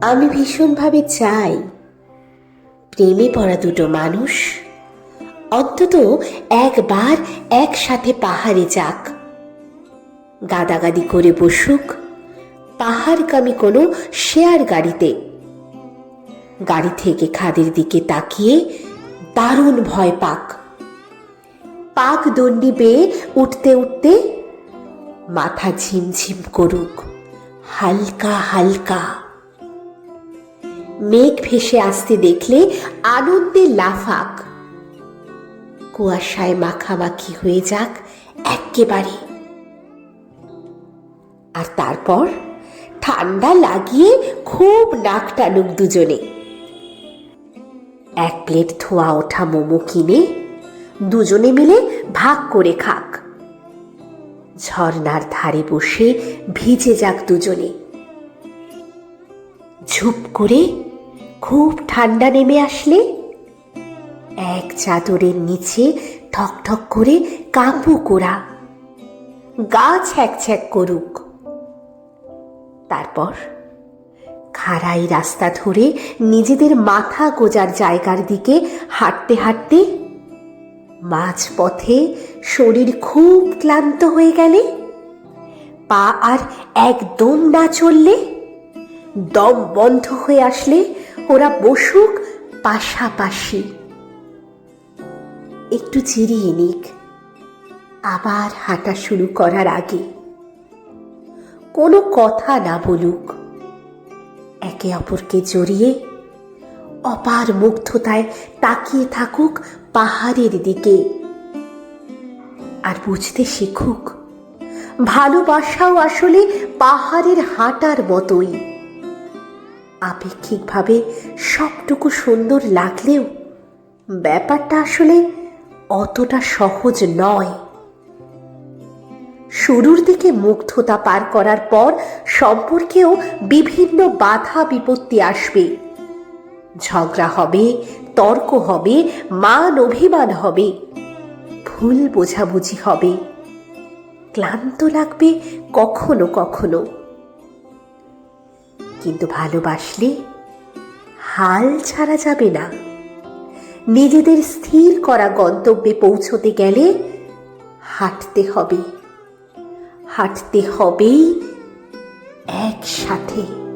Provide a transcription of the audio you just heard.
আমি ভীষণভাবে চাই। প্রেমে পড়া দুটো মানুষ, অন্তত একবার একসাথে পাহাড়ে যাক। গাদাগাদি করে বসুক, পাহাড়গামী কোনো শেয়ার গাড়িতে। গাড়ি থেকে খাদের দিকে তাকিয়ে দারুণ ভয় পাক। পাক দণ্ডি বেয়ে উঠতে উঠতে মাথা ঝিমঝিম করুক, হালকা হালকা। মেঘ ভেসে আসতে দেখলে আনন্দে লাফাক। কুয়াশায় মাখামাখি হয়ে যাক একেবারে আর তারপর ঠান্ডা লাগিয়ে খুব নাক টানুক দুজনে। এক প্লেট ধোয়া ওঠা মোমো কিনে দুজনে মিলে ভাগ করে খাক। ঝর্নার ধারে বসে ভিজে যাক দুজনে। ঝুপ করে খুব ঠান্ডা নেমে আসলে? এক চাদরের নিচে ঠক ঠক করে কাঁপু কোরা। গা ছ্যাক ছ্যাক করুক। তারপর খাড়াই রাস্তা ধরে নিজেদের মাথা গোজার জায়গার দিকে হাঁটতে হাঁটতে মাঝপথে শরীর খুব ক্লান্ত হয়ে গেলে? পা আর একদম না চললে? দম বন্ধ হয়ে আসলে ওরা বসুক পাশাপাশি। একটু চিরিয়ে নিক। আবার হাঁটা শুরু করার আগে। কোনো কথা না বলুক। একে অপরকে জড়িয়ে অপার মুগ্ধতায় তাকিয়ে থাকুক পাহাড়ের দিকে। আর বুঝতে শিখুক, ভালোবাসাও আসলে পাহাড়ের হাঁটার মতোই। আপেক্ষিকভাবে সবটুকু সুন্দর লাগলেও ব্যাপারটা আসলে অতটা সহজ নয়। শুরুর দিকে মুগ্ধতা পার করার পর সম্পর্কেও বিভিন্ন বাধা বিপত্তি আসবে। ঝগড়া হবে, তর্ক হবে, মান অভিমান হবে, ভুল বোঝাবুঝি হবে। ক্লান্ত লাগবে কখনো কখনো। কিন্তু ভালোবাসলে হাল ছাড়া যাবে না। নিজেদের স্থির করা গন্তব্যে পৌঁছতে গেলে হাঁটতে হবে। হাঁটতে হবেই একসাথে।